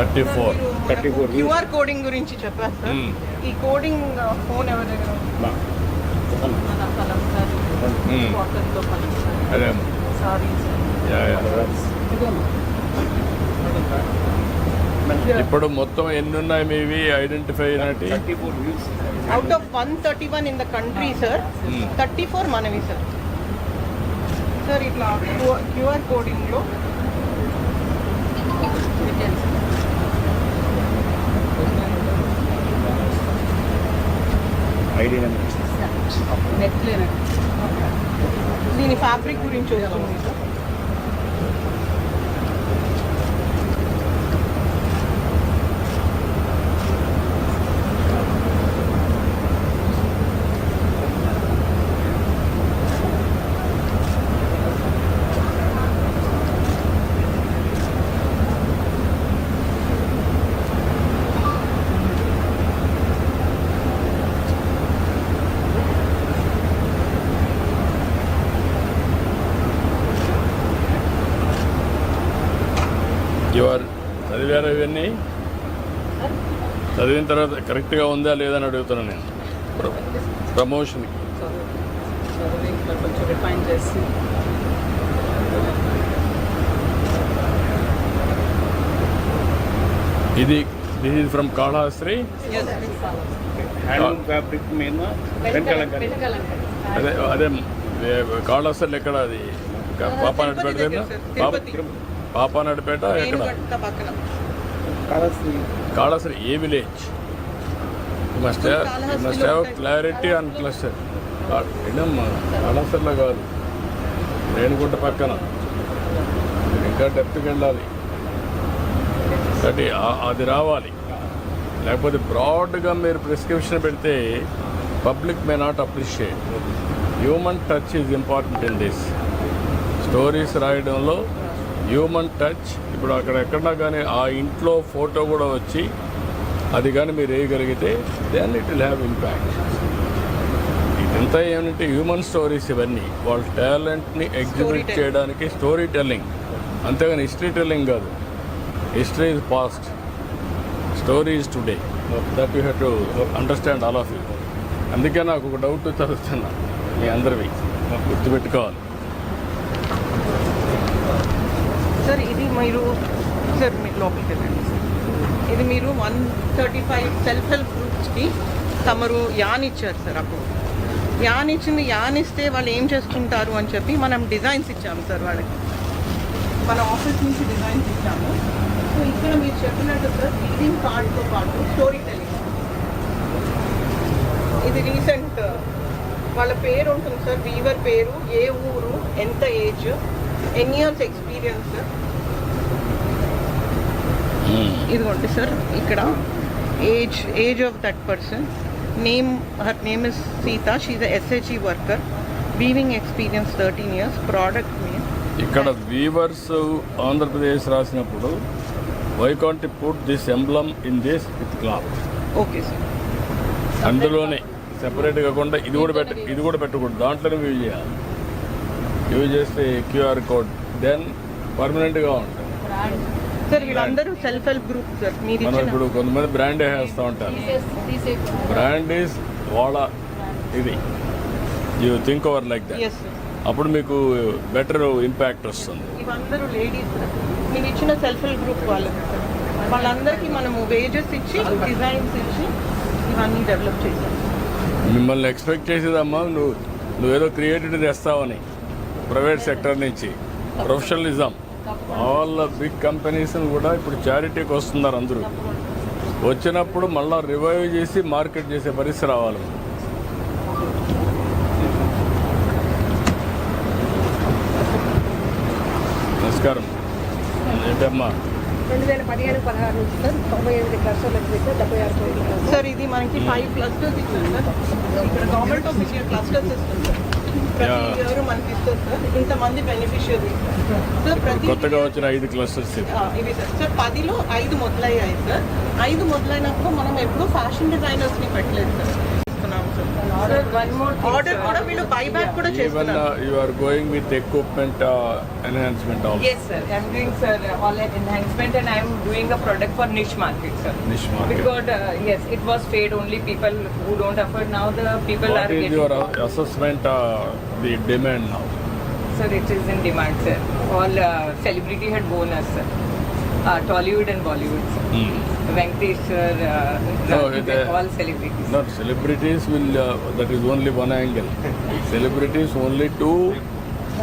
Thirty four 34 QR coding గురించి చెప్పారు sir మ్మ్. ఈ కోడింగ్ ఫోన్ ఎవరి దగ్గర అదే. Sorry yeah, yeah. ఇప్పుడు మొత్తం ఎన్ని ఉన్నాయి మీవి? ఐడెంటిఫై అయినట్టు thirty four views out of one thirty one in the country sir. Thirty four మనవి సార్ సార్ ఇట్లా క్యూఆర్ కోడింగ్లో ఐడి నెంబర్ దీని ఫ్యాబ్రిక్ గురించి వస్తుంది సార్ యువర్ చదివారా ఇవన్నీ చదివిన తర్వాత కరెక్ట్గా ఉందా లేదా అని అడుగుతున్నాను నేను. ప్ర- ప్రమోషన్కి. ఇది this is from Kalahasti fabric అదే అదే కాళహస్త్రి ఎక్కడ అది? పాపా నడిపేట తిరుపతి దగ్గర సార్, తిరుపతి. పాపా నడిపేట ఎక్కడ? రేణుగట్ట పక్కన. కాళహస్తి కాళహస్త్రి ఏ village? Must must have clarity and cluster ఏంటమ్మా? కాళహస్త్రిలో కాదు. రేణుగుంట పక్కన. ఇంకా డెప్త్కి వెళ్ళాలి. కాబట్టి అది రావాలి. లేకపోతే బ్రాడ్గా మీరు ప్రిస్క్రిప్షన్ పెడితే public may not appreciate human touch is important in this stories రాయడంలో human touch ఇప్పుడు అక్కడ ఎక్కడా కానీ ఆ ఇంట్లో ఫోటో కూడా వచ్చి అది కానీ మీరు వేయగలిగితే then it will have impact ఇదంతా ఏమంటే హ్యూమన్ స్టోరీస్ ఇవన్నీ. వాళ్ళ టాలెంట్ని ఎగ్జిబిట్. చేయడానికి స్టోరీ టెల్లింగ్ అంతేగాని హిస్టరీ టెల్లింగ్ కాదు. History is past story is today that you have to understand all of you అందుకే నాకు ఒక డౌట్ చదువుతున్నా మీ అందరివి. గుర్తుపెట్టుకోవాలి. సార్ ఇది మీరు సార్ మీరు లోపలికి వెళ్ళండి. సార్ ఇది మీరు one thirty five self help గ్రూప్స్కి తమరు యాన్ ఇచ్చారు సార్ అప్పుడు యాన్ ఇచ్చింది యాన్ ఇస్తే వాళ్ళు ఏం చేసుకుంటారు అని చెప్పి మనం డిజైన్స్ ఇచ్చాము సార్ వాళ్ళకి. మన ఆఫీస్ నుంచి డిజైన్స్ ఇచ్చాము. సో ఇక్కడ మీరు చెప్పినట్టు సార్ రీడింగ్ కార్డ్తో పాటు స్టోరీ టెలింగ్ ఇది రీసెంట్ వాళ్ళ పేరు ఉంటుంది సార్ వీవర్ పేరు ఏ ఊరు ఎంత ఏజ్ ఎన్ని ఇయర్స్ ఎక్స్పీరియన్స్ ఇదిగోండి సార్ ఇక్కడ. Age age of that person name her name is Sita she's SHE worker weaving experience thirteen years product name ఇక్కడ వీవర్స్ ఆంధ్రప్రదేశ్ రాసినప్పుడు why can't put this emblem in this with cloth okay sir అందులోనే separate కాకుండా ఇది కూడా పెట్ట ఇది కూడా పెట్టకూడదు. దాంట్లోనే యూజ్ చేయాలి. యూజ్ చేస్తే క్యూఆర్ కోడ్ దెన్ పర్మనెంట్గా ఉంటుంది. సార్ వీళ్ళందరూ సెల్ఫ్ హెల్ప్ గ్రూప్ సార్ మీరు మనం ఇచ్చిన ఇప్పుడు కొంతమంది బ్రాండ్ వేస్తూ ఉంటారు. బ్రాండ్ ఈజ్ వాళ్ళ ఇది. You think over like that అప్పుడు మీకు బెటర్ ఇంపాక్ట్ వస్తుంది. ఇవందరూ లేడీస్ సార్. మీరు ఇచ్చిన సెల్ఫ్ హెల్ప్ గ్రూప్ వాళ్ళకి వాళ్ళందరికీ మనము వేజెస్ ఇచ్చి డిజైన్స్ ఇచ్చి ఇవన్నీ డెవలప్ చేసాం మిమ్మల్ని ఎక్స్పెక్ట్ చేసేదమ్మా నువ్వు నువ్వేదో క్రియేటివ్ తెస్తావని. ప్రైవేట్ సెక్టర్ నుంచి. ప్రొఫెషనలిజం ఆల్ బిగ్ కంపెనీస్ కూడా ఇప్పుడు చారిటీకి వస్తున్నారు అందరూ. వచ్చినప్పుడు మళ్ళీ రివైవ్ చేసి మార్కెట్ చేసే పరిస్థితి రావాలి. నమస్కారం. ఏంటమ్మా? రెండు వేల పదిహేను పదహారు నుంచి సార్ తొంభై ఎనిమిది క్లస్టర్లకు పెడితే డెబ్బై ఆరు సార్ ఇది మనకి ఫైవ్ క్లస్టర్స్ ఇచ్చారు సార్. ఇక్కడ గవర్నమెంట్ ఆఫ్ ఇండియా క్లస్టర్స్ ఇస్తుంది సార్. కొత్తగా వచ్చిన ఐదు క్లస్టర్స్ ఇవి సార్. పదిలో ఐదు మొదలయ్యాయి సార్. ఐదు మొదలైనప్పుడు మనం ఎప్పుడు ఫ్యాషన్ డిజైనర్స్ని పెట్టలేదు sir. Yes it was the demand now? Sir, it is in demand, sir. All uh, celebrity had bonus, sir. Uh, Tollywood and Bollywood, sir. Venkatesh, sir, uh, No, it, uh, all celebrities. Not celebrities will, uh, that is only one angle. Celebrities only to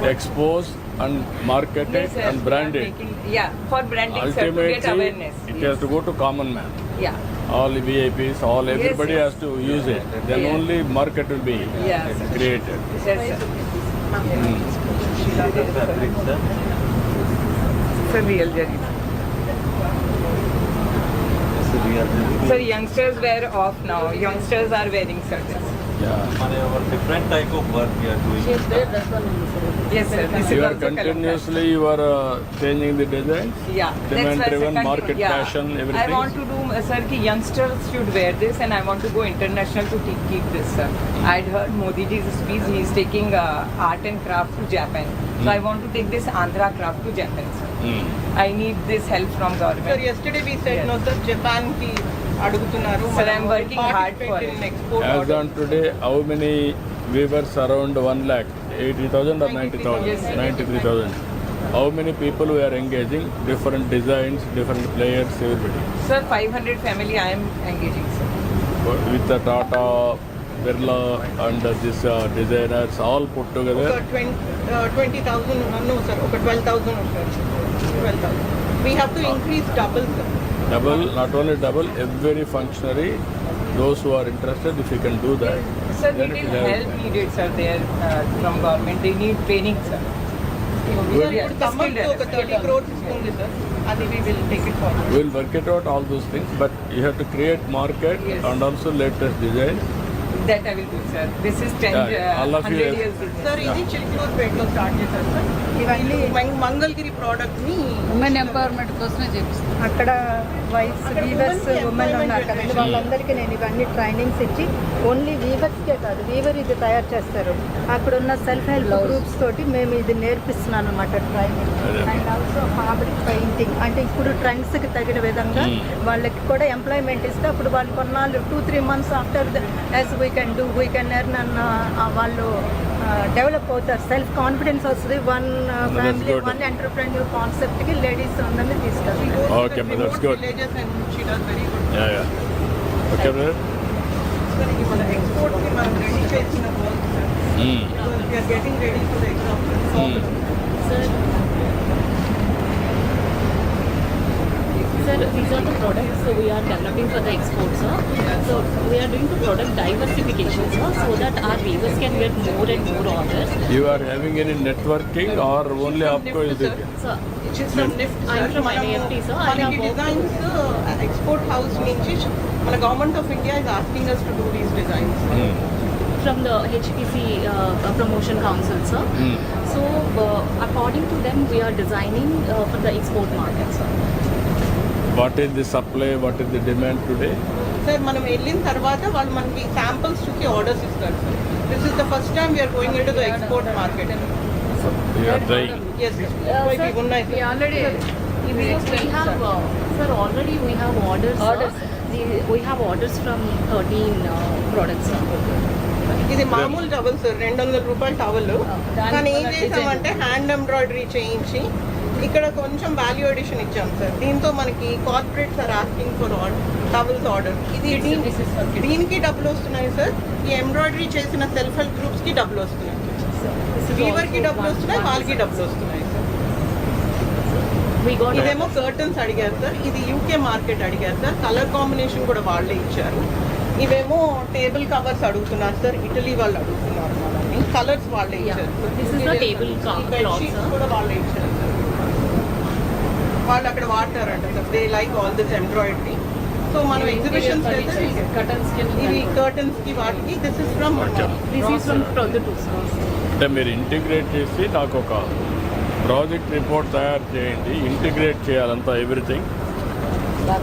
expose and market Yes, it sir. and brand it. making- Yeah, for branding, sir, to get Ultimately, awareness. it yes. has to go to common man. Yeah, All the VIPs, all everybody yes. has to use it. Then Yes. only market will be yeah, sir. created. Yes, sir. Sir, real jerry. Sir, youngsters wear off now. Youngsters are wearing sir. Yeah. different type of work we are doing. Yes, yes sir. This you is are continuously you are uh, changing the designs. Yeah. Demand-driven, market yeah. fashion, everything. I want to do, uh, sir, That youngsters should wear this, and I want to go international to keep, keep this, sir. Mm. I'd heard Modi ji's speech. He is taking uh, art and craft to Japan, mm. so hmm. I want to take this Andhra craft to Japan, sir. Mm. I need this help from government. Sir, yesterday we said yes. no, sir. Japan ki As on today, how many weavers around 1 lakh? 80,000 or 90,000? Yes, sir. 93,000. How many people we are engaging? Different designs, different players, everybody. Sir, 500 family I am engaging, sir. With the Tata, Birla and this uh, designers all put ఒక together. Twenty thousand no sir ఒక twelve thousand twelve thousand we have to increase double sir double, not only double, every functionary, those who are interested, if you can do that. Sir, need help needed, sir, there uh, from government. They need training, sir. We'll, we'll work it out all those things, but you have to create market yes. and also latest design. That I will do, sir. This is 10, Yeah, uh, all of you. 100 have- years business. Sir ఇది చిలుకూరుపేటలో start చేశారు sir ఇవన్నీ మంగళగిరి ప్రోడక్ట్ని women empowerment కోసమే చేపిస్తాం. అక్కడ wives weavers women ఉన్నారు కదండి వాళ్ళందరికీ నేను ఇవన్నీ ట్రైనింగ్స్ ఇచ్చి ఓన్లీ వీవర్స్కే కాదు వీవర్ ఇది తయారు చేస్తారు. అక్కడ ఉన్న సెల్ఫ్ హెల్ప్ గ్రూప్స్ తోటి మేము ఇది నేర్పిస్తున్నాను అనమాట training. And also fabric painting అంటే ఇప్పుడు ట్రెండ్స్కి తగిన విధంగా వాళ్ళకి కూడా ఎంప్లాయ్మెంట్ ఇస్తే అప్పుడు వాళ్ళు కొన్నాళ్ళు two three months after as we can do we can earn అన్న వాళ్ళు డెవలప్ అవుతారు. సెల్ఫ్ కాన్ఫిడెన్స్ వస్తుంది వన్ ఫ్యామిలీ. వన్ ఎంటర్ప్రెన్యూర్ కాన్సెప్ట్కి లేడీస్ అందరినీ తీసుకెళ్తారు. She does very good yeah. Okay, brother? Sir ఇది మన ఎక్స్పోర్ట్కి మనం రెడీ చేసిన Mm. Getting ready for example Sir, these are the products so we are developing for the export, sir. So we are doing the product diversification, sir, so that our weavers can get more and more orders. You are having any networking or only Apco is it? Sir, from Nift, I'm sir. from మనము IIFT, sir. I మనకి have worked designs export house నుంచి మన government of India is asking us to do these designs Mm. from the HPC uh, Promotion Council, sir. Mm. So uh, according to them, we are designing uh, for the export market, sir. What is the supply what is the demand today sir మనం వెళ్ళిన తర్వాత వాళ్ళు మనకి samples చూసి orders ఇస్తారు sir this is the first time we are going to the export market sir we are try yes yeah, sir. Ugunna, uh, sir. we already we have uh, sir already we have orders orders. Sir. we have orders 13 uh, ఇది మామూలు towel sir రెండు వందల రూపాయలు towel oh, కానీ ఏం చేసామంటే hand embroidery చేయించి ఇక్కడ కొంచెం వాల్యూ ఎడిషన్ ఇచ్చాం సార్ దీంతో మనకి corporates are asking for towels order ఇది is for kids. దీనికి డబ్బులు వస్తున్నాయి సార్ ఈ ఎంబ్రాయిడరీ చేసిన సెల్ఫ్ హెల్ప్ గ్రూప్స్కి డబ్బులు వస్తున్నాయి. This is వీవర్కి also డబ్బులు వస్తున్నాయి వాళ్ళకి డబ్బులు. వస్తున్నాయి సార్ ఇదేమో కర్టన్స్ అడిగారు సార్ ఇది యూకే మార్కెట్ అడిగారు సార్ కలర్ కాంబినేషన్ కూడా వాళ్ళే ఇచ్చారు. ఇవేమో టేబుల్ కవర్స్ అడుగుతున్నారు సార్ ఇటలీ వాళ్ళు అడుగుతున్నారు మనల్ని కలర్స్ వాళ్ళే. ఇచ్చారు. This is the table co- bed cloth, sheets sir. కూడా వాళ్ళే ఇచ్చారు. వాళ్ళు అక్కడ వాడతారంట. Sir they like all this embroidery so మనం ఎగ్జిబిషన్స్ కటన్స్ ఇవి కర్టన్స్కి వాటికి this is from from Product sir. అంటే మీరు ఇంటిగ్రేట్ చేసి నాకు ఒక ప్రాజెక్ట్ రిపోర్ట్ తయారు చేయండి. Integrate చేయాలంతా everything